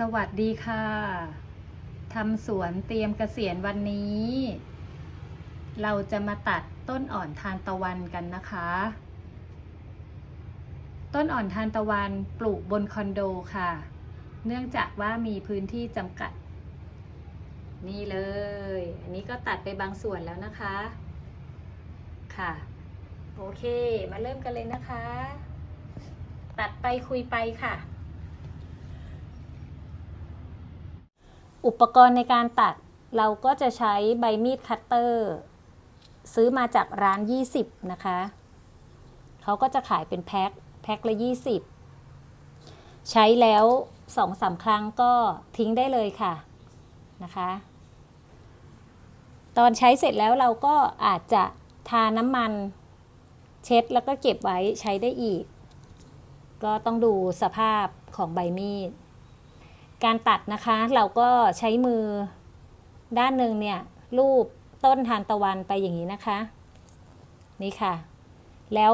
สวัสดีค่ะ ทำสวนเตรียมเกษียณวันนี้ เราจะมาตัดต้นอ่อนทานตะวันกันนะคะ ต้นอ่อนทานตะวันปลูกบนคอนโดค่ะ เนื่องจากว่ามีพื้นที่จำกัด นี่เลย อันนี้ก็ตัดไปบางส่วนแล้วนะคะ ค่ะ โอเค มาเริ่มกันเลยนะคะ ตัดไปคุยไปค่ะ อุปกรณ์ในการตัดเราก็จะใช้ใบมีดคัตเตอร์ ซื้อมาจากร้าน 20 นะคะ เขาก็จะขายเป็นแพ็คแพ็คละ 20 ใช้แล้วสองสามครั้งก็ทิ้งได้เลยค่ะนะคะ ตอนใช้เสร็จแล้วเราก็อาจจะทาน้ำมันเช็ดแล้วก็เก็บไว้ใช้ได้อีก ก็ต้องดูสภาพของใบมีด การตัดนะคะเราก็ใช้มือด้านหนึ่งเนี่ยรูปต้นทานตะวันไปอย่างนี้นะคะ นี่ค่ะ แล้ว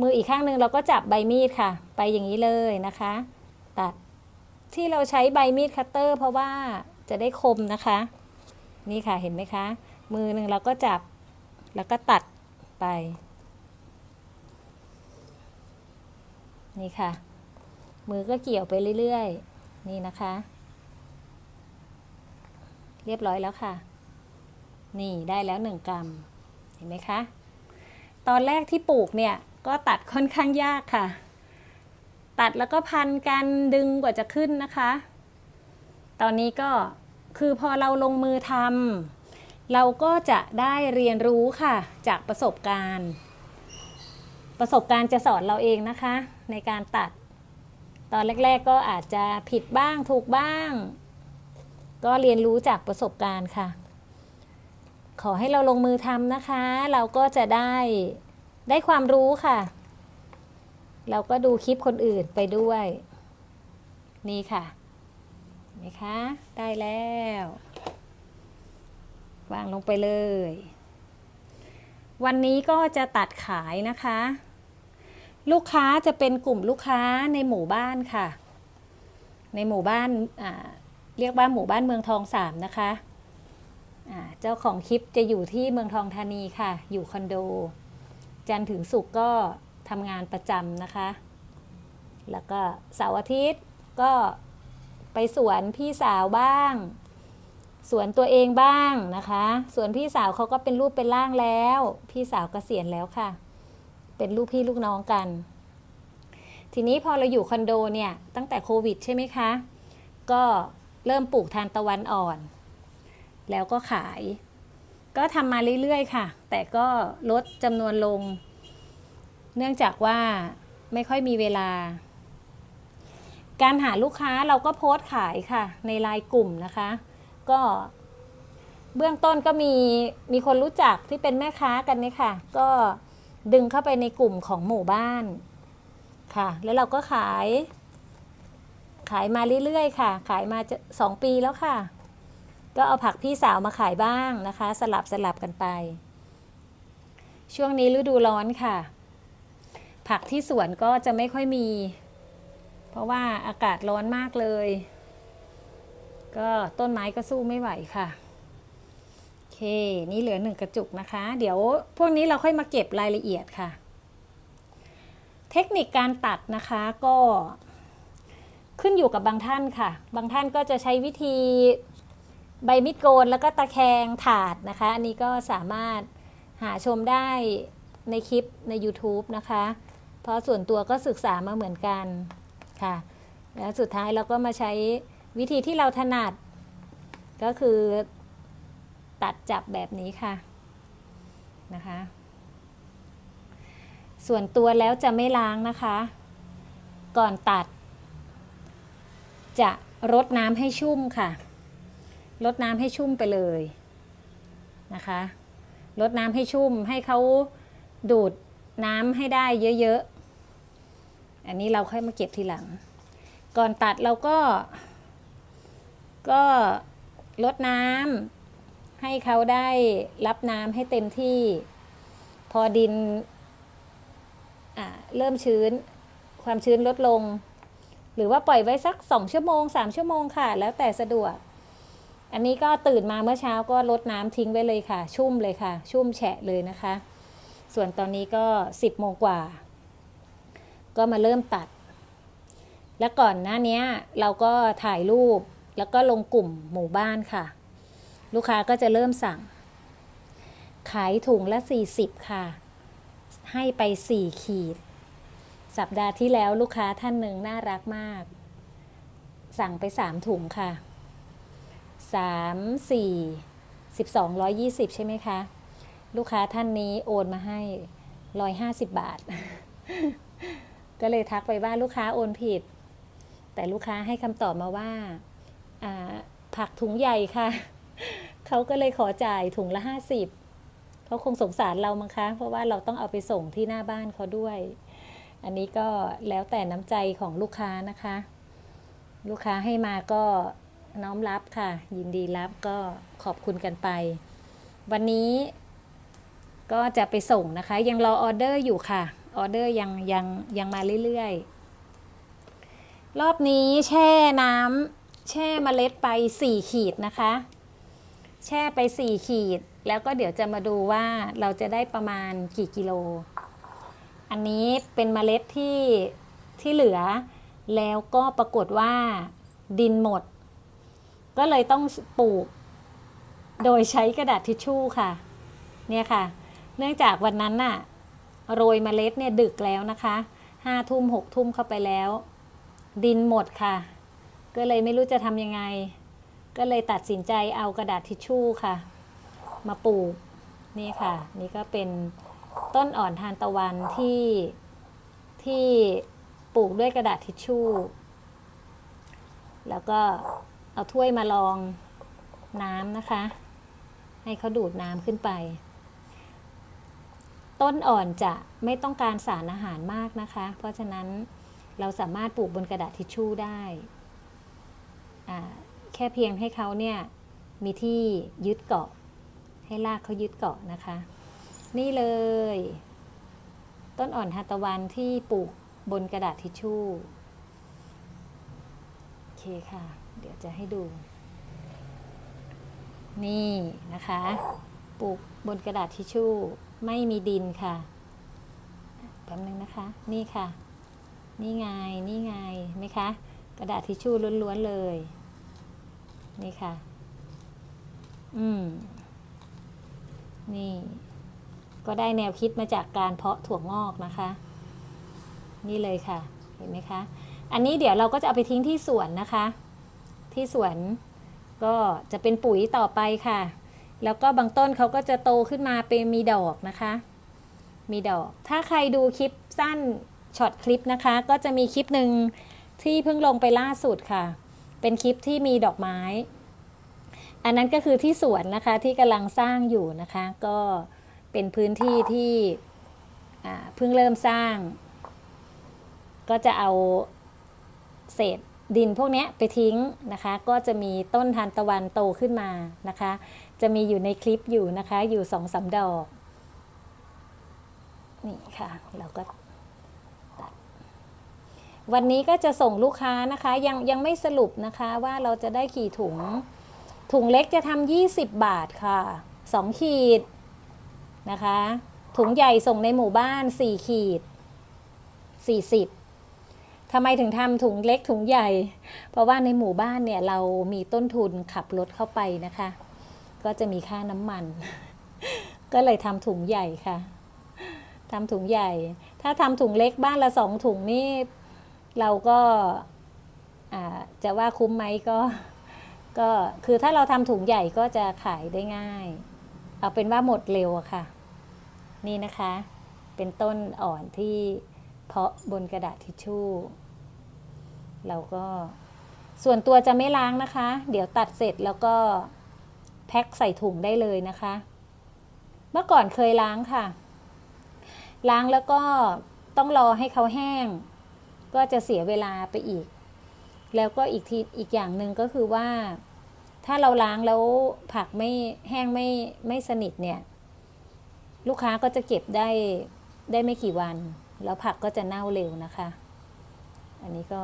มืออีกข้างหนึ่งเราก็จับใบมีดค่ะ ไปอย่างนี้เลยนะคะ ตัดที่เราใช้ใบมีดคัตเตอร์ เพราะว่าจะได้คมนะคะ นี่ค่ะเห็นไหมคะ มือหนึ่งเราก็จับแล้วก็ตัดไป นี่ค่ะ มือก็เกี่ยวไปเรื่อยๆ นี่นะคะ เรียบร้อยแล้วค่ะ นี่ได้แล้วหนึ่งกรัมเห็นไหมคะ ตอนแรกที่ปลูกเนี่ยก็ตัดค่อนข้างยากค่ะ ตัดแล้วก็พันกันดึงกว่าจะขึ้นนะคะ ตอนนี้ก็คือพอเราลงมือทำเราก็จะได้เรียนรู้ค่ะจากประสบการณ์ ประสบการณ์จะสอนเราเองนะคะ ในการตัด ตอนแรก ๆ ก็อาจจะผิดบ้างถูกบ้าง ก็เรียนรู้จากประสบการณ์ค่ะ ขอให้เราลงมือทำนะคะ เราก็จะได้ได้ความรู้ค่ะ เราก็ดูคลิปคนอื่นไปด้วย นี่ค่ะเห็นไหมคะ ได้แล้ว วางลงไปเลย วันนี้ก็จะตัดขายนะคะ ลูกค้าจะเป็นกลุ่มลูกค้าในหมู่บ้านค่ะ ในหมู่บ้านเรียกว่าหมู่บ้านเมืองทองสามนะคะเจ้าของคลิปจะอยู่ที่เมืองทองธานีค่ะ อยู่คอนโด จันถึงศุกก็ทำงานประจำนะคะ แล้วก็เสาร์อาทิตย์ก็ไปสวนพี่สาวบ้าง สวนตัวเองบ้างนะคะ สวนพี่สาวเขาก็เป็นรูปเป็นร่างแล้ว พี่สาวเกษียณแล้วค่ะ เป็นลูกพี่ลูกน้องกัน ทีนี้พอเราอยู่คอนโดเนี่ยตั้งแต่โควิดใช่ไหมคะ ก็เริ่มปลูกทานตะวันอ่อน แล้วก็ขาย ก็ทำมาเรื่อยๆค่ะ แต่ก็ลดจำนวนลง เนื่องจากว่าไม่ค่อยมีเวลา การหาลูกค้าเราก็โพสต์ขายค่ะ ในไลน์กลุ่มนะคะ ก็เบื้องต้นก็มีมีคนรู้จักที่เป็นแม่ค้ากันเนี่ยค่ะ ก็ ดึงเข้าไปในกลุ่มของหมู่บ้านค่ะ แล้วเราก็ขาย ขายมาเรื่อยๆค่ะ ขายมาจะสองปีแล้วค่ะ ก็เอาผักพี่สาวมาขายบ้างนะคะ สลับสลับกันไป ช่วงนี้ฤดูร้อนค่ะ ผักที่สวนก็จะไม่ค่อยมี เพราะว่าอากาศร้อนมากเลย ก็ต้นไม้ก็สู้ไม่ไหวค่ะ เค นี่เหลือหนึ่งกระจุกนะคะ เดี๋ยวพวกนี้เราค่อยมาเก็บรายละเอียดค่ะ เทคนิคการตัดนะคะก็ขึ้นอยู่กับบางท่านค่ะ บางท่านก็จะใช้วิธีใบมิดโกนแล้วก็ตะแคงถาดนะคะ อันนี้ก็สามารถหาชมได้ในคลิปใน YouTube นะคะ เพราะส่วนตัวก็ศึกษามาเหมือนกันค่ะ แล้วสุดท้ายเราก็มาใช้วิธีที่เราถนัด ก็คือ ตัดจับแบบนี้ค่ะนะคะ ส่วนตัวแล้วจะไม่ล้างนะคะ ก่อนตัด จะรดน้ำให้ชุ่มค่ะรดน้ำให้ชุ่มไปเลยนะคะรดน้ำให้ชุ่มให้เขาดูดน้ำให้ได้เยอะๆ อันนี้เราค่อยมาเก็บทีหลัง ก่อนตัดเราก็ ก็ลดน้ำ ให้เขาได้รับน้ำให้เต็มที่ พอดินอ่าเริ่มชื้น ความชื้นลดลง หรือว่าปล่อยไว้สักสองชั่วโมงสามชั่วโมงค่ะ แล้วแต่สะดวก อันนี้ก็ตื่นมาเมื่อเช้าก็ลดน้ำทิ้งไว้เลยค่ะ ชุ่มเลยค่ะ ชุ่มแฉะเลยนะคะ ส่วนตอนนี้ก็สิบโมงกว่า ก็มาเริ่มตัด แล้วก่อนหน้านี้เราก็ถ่ายรูปแล้วก็ลงกลุ่มหมู่บ้านค่ะ ลูกค้าก็จะเริ่มสั่ง ขายถุงละ 40 ค่ะ ให้ไป 4 ขีด สัปดาห์ที่แล้วลูกค้าท่านหนึ่งน่ารักมาก สั่งไป 3 ถุงค่ะ 3 4 12 120 ใช่ไหมคะ ลูกค้าท่านนี้โอนมาให้ 150 บาท ก็เลยทักไปว่าลูกค้าโอนผิด แต่ลูกค้าให้คำตอบมาว่าอ่าผักถุงใหญ่ค่ะ เขาก็เลยขอจ่ายถุงละห้าสิบเขาคงสงสารเรามั้งคะ เพราะว่าเราต้องเอาไปส่งที่หน้าบ้านเขาด้วย อันนี้ก็แล้วแต่น้ำใจของลูกค้านะคะ ลูกค้าให้มาก็น้อมรับค่ะ ยินดีรับก็ขอบคุณกันไป วันนี้ก็จะไปส่งนะคะ ยังรอออเดอร์อยู่ค่ะ ออเดอร์ยังยังยังมาเรื่อยๆ รอบนี้แช่น้ำแช่เมล็ดไป 4 ขีดนะคะ แช่ไป 4 ขีด แล้วก็เดี๋ยวจะมาดูว่าเราจะได้ประมาณกี่กิโล อันนี้เป็นเมล็ดที่ที่เหลือ แล้วก็ปรากฏว่าดินหมด ก็เลยต้องปลูก โดยใช้กระดาษทิชชู่ค่ะ เนี่ยค่ะ เนื่องจากวันนั้นน่ะโรยเมล็ดเนี่ยดึกแล้วนะคะห้าทุ่มหกทุ่มเข้าไปแล้ว ดินหมดค่ะ ก็เลยไม่รู้จะทำยังไง ก็เลยตัดสินใจเอากระดาษทิชชู่ค่ะ มาปลูกนี่ค่ะ นี่ก็เป็นต้นอ่อนทานตะวันที่ที่ปลูกด้วยกระดาษทิชชู่ แล้วก็เอาถ้วยมาลองน้ำนะคะ ให้เขาดูดน้ำขึ้นไป ต้นอ่อนจะไม่ต้องการสารอาหารมากนะคะ เพราะฉะนั้นเราสามารถปลูกบนกระดาษทิชชู่ได้อ่า ค่เพียงให้เขาเนี่ยมีที่ยึดเกาะ ให้รากเขายึดเกาะนะคะ นี่เลย ต้นอ่อนทาตะวันที่ปลูกบนกระดาษทิชชู่โอเคค่ะ เดี๋ยวจะให้ดู นี่นะคะ ปลูกบนกระดาษทิชชู่ไม่มีดินค่ะแป๊บนึงนะคะ นี่ค่ะ นี่ไง นี่ไงไหมคะ กระดาษทิชชู่ล้วนๆเลย นี่ค่ะ อืม นี่ ก็ได้แนวคิดมาจากการเพาะถั่วงอกนะคะ นี่เลยค่ะ เห็นไหมคะ อันนี้เดี๋ยวเราก็จะเอาไปทิ้งที่สวนนะคะ ที่สวนก็จะเป็นปุ๋ยต่อไปค่ะ แล้วก็บางต้นเขาก็จะโตขึ้นมาเป็นมีดอกนะคะ มีดอก ถ้าใครดูคลิปสั้นช็อตคลิปนะคะ ก็จะมีคลิปหนึ่งที่เพิ่งลงไปล่าสุดค่ะ เป็นคลิปที่มีดอกไม้ อันนั้นก็คือที่สวนนะคะที่กำลังสร้างอยู่นะคะ ก็เป็นพื้นที่ที่เพิ่งเริ่มสร้าง ก็จะเอาเศษดินพวกนี้ไปทิ้งนะคะ ก็จะมีต้นทานตะวันโตขึ้นมานะคะ จะมีอยู่ในคลิปอยู่นะคะ อยู่สองสามดอก นี่ค่ะ เราก็ วันนี้ก็จะส่งลูกค้านะคะยังยังไม่สรุปนะคะว่าเราจะได้กี่ถุง ถุงเล็กจะทำยี่สิบบาทค่ะสองขีดนะคะ ถุงใหญ่ส่งในหมู่บ้านสี่ขีดสี่สิบทำไมถึงทำถุงเล็กถุงใหญ่ เพราะว่าในหมู่บ้านเนี่ยเรามีต้นทุนขับรถเข้าไปนะคะ ก็จะมีค่าน้ำมัน ก็เลยทำถุงใหญ่ค่ะทำถุงใหญ่ ถ้าทำถุงเล็กบ้านละสองถุงนี่ เราก็จะว่าคุ้มไหมก็ก็คือถ้าเราทำถุงใหญ่ก็จะขายได้ง่าย เอาเป็นว่าหมดเร็วอะค่ะ นี่นะคะ เป็นต้นอ่อนที่เพาะบนกระดาษทิชชู่ เราก็ส่วนตัวจะไม่ล้างนะคะ เดี๋ยวตัดเสร็จแล้วก็แพ็คใส่ถุงได้เลยนะคะ เมื่อก่อนเคยล้างค่ะ ล้างแล้วก็ต้องรอให้เขาแห้ง ก็จะเสียเวลาไปอีก แล้วก็อีกทีอีกอย่างหนึ่งก็คือว่า ถ้าเราล้างแล้วผักไม่แห้งไม่ไม่สนิทเนี่ย ลูกค้าก็จะเก็บได้ได้ไม่กี่วัน แล้วผักก็จะเน่าเร็วนะคะ อันนี้ก็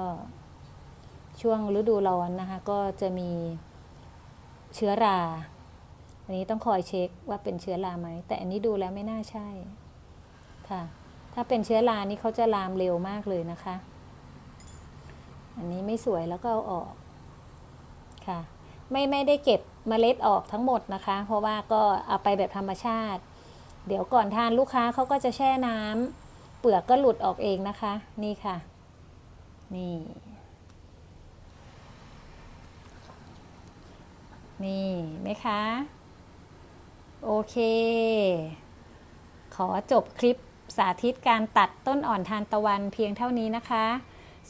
ช่วงฤดูร้อนนะคะ ก็จะมีเชื้อรา อันนี้ต้องคอยเช็คว่าเป็นเชื้อราไหม แต่อันนี้ดูแล้วไม่น่าใช่ค่ะ ถ้าเป็นเชื้อรานี่เขาจะลามเร็วมากเลยนะคะ อันนี้ไม่สวยแล้วก็เอาออกค่ะ ไม่ไม่ได้เก็บเมล็ดออกทั้งหมดนะคะ เพราะว่าก็เอาไปแบบธรรมชาติ เดี๋ยวก่อนทานลูกค้าเขาก็จะแช่น้ำเปลือกก็หลุดออกเองนะคะ นี่ค่ะ นี่ นี่ไหมคะ โอเค ขอจบคลิปสาธิตการตัดต้นอ่อนทานตะวันเพียงเท่านี้นะคะ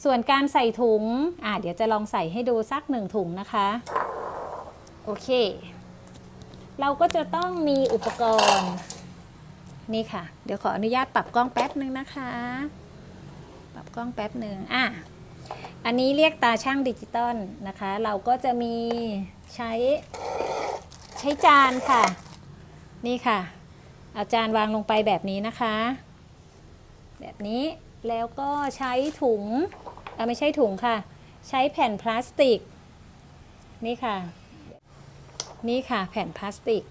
ส่วนการใส่ถุงอ่าเดี๋ยวจะลองใส่ให้ดูสักหนึ่งถุงนะคะ โอเค เราก็จะต้องมีอุปกรณ์ นี่ค่ะ เดี๋ยวขออนุญาตปรับกล้องแป๊บหนึ่งนะคะ ปรับกล้องแป๊บหนึ่งอะอันนี้เรียกตาช่างดิจิตอลนะคะ เราก็จะมีใช้ใช้จานค่ะ นี่ค่ะ เอาจานวางลงไปแบบนี้นะคะ แบบนี้ แล้วก็ใช้ถุงอไม่ใช่ถุงค่ะ ใช้แผ่นพลาสติก นี่ค่ะ นี่ค่ะแผ่นพลาสติก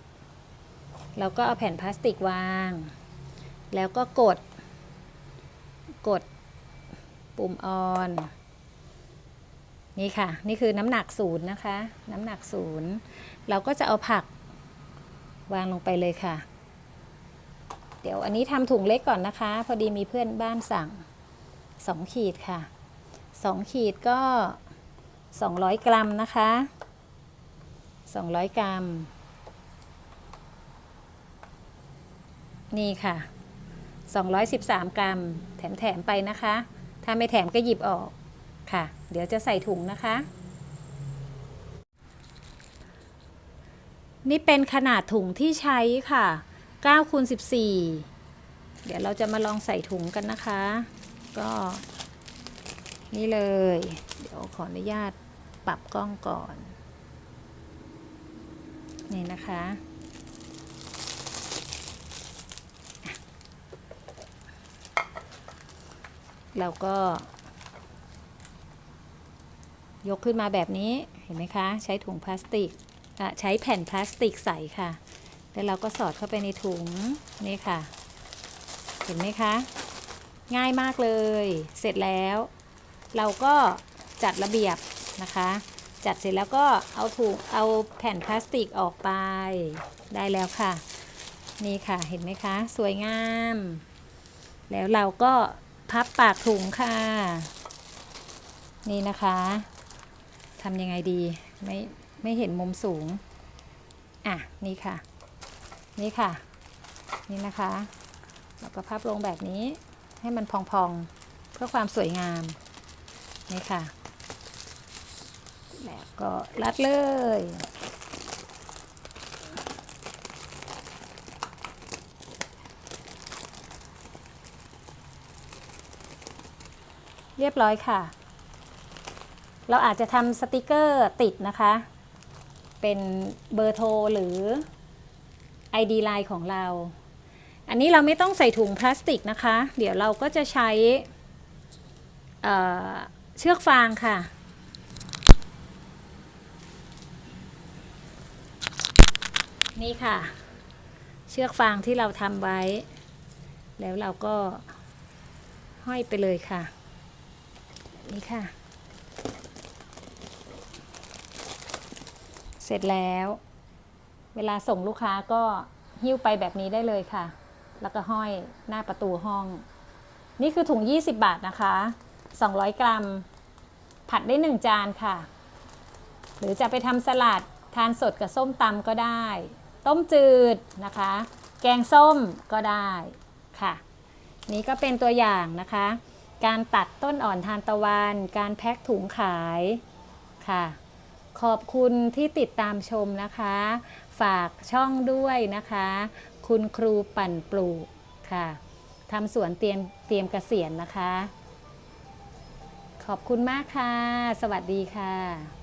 แล้วก็เอาแผ่นพลาสติกวาง แล้วก็กด กดปุ่มออน นี่ค่ะ นี่คือน้ำหนักศูนย์นะคะ น้ำหนักศูนย์ เราก็จะเอาผักวางลงไปเลยค่ะ เดี๋ยวอันนี้ทำถุงเล็กก่อนนะคะ พอดีมีเพื่อนบ้านสั่ง สองขีดค่ะสองขีดก็ 200 กรัมนะคะ 200 กรัม นี่ค่ะ 213 กรัม แถม ๆ ไปนะคะ ถ้าไม่แถมก็หยิบออกค่ะ เดี๋ยวจะใส่ถุงนะคะ นี่เป็นขนาดถุงที่ใช้ค่ะ9คูณ14 เดี๋ยวเราจะมาลองใส่ถุงกันนะคะ ก็นี่เลย เดี๋ยวขออนุญาตปรับกล้องก่อน นี่นะคะ เราก็ ยกขึ้นมาแบบนี้ เห็นไหมคะ ใช้ถุงพลาสติกใช้แผ่นพลาสติกใส่ค่ะ แล้วเราก็สอดเข้าไปในถุง นี่ค่ะ เห็นไหมคะ ง่ายมากเลย เสร็จแล้ว เราก็จัดระเบียบนะคะ จัดเสร็จแล้วก็เอาถุงเอาแผ่นพลาสติกออกไปได้แล้วค่ะ นี่ค่ะเห็นไหมคะ สวยงาม แล้วเราก็พับปากถุงค่ะ นี่นะคะทำยังไงดีไม่ไม่เห็นมุมสูง อะ นี่ค่ะ นี่ค่ะ นี่นะคะ แล้วก็พับลงแบบนี้ ให้มันพองๆ เพื่อความสวยงาม นี่ค่ะ แล้วก็รัดเลย เรียบร้อยค่ะ เราอาจจะทำสติกเกอร์ติดนะคะ เป็นเบอร์โทรหรือ ID Line ของเรา อันนี้เราไม่ต้องใส่ถุงพลาสติกนะคะ เดี๋ยวเราก็จะใช้เเชือกฟางค่ะ นี่ค่ะ เชือกฟางที่เราทำไว้ แล้วเราก็ห้อยไปเลยค่ะ นี่ค่ะ เสร็จแล้ว เวลาส่งลูกค้าก็หิ้วไปแบบนี้ได้เลยค่ะ แล้วก็ห้อยหน้าประตูห้อง นี่คือถุง 20 บาทนะคะ 200 กรัม ผัดได้ 1 จานค่ะ หรือจะไปทำสลัดทานสดกับส้มตำก็ได้ ต้มจืดนะคะ แกงส้มก็ได้ค่ะ นี่ก็เป็นตัวอย่างนะคะ การตัดต้นอ่อนทานตะวัน การแพ็คถุงขายค่ะ ขอบคุณที่ติดตามชมนะคะ ฝากช่องด้วยนะคะ คุณครูปั่นปลูกค่ะทำสวนเตรียมเตรียมเกษียณนะคะ ขอบคุณมากค่ะ สวัสดีค่ะ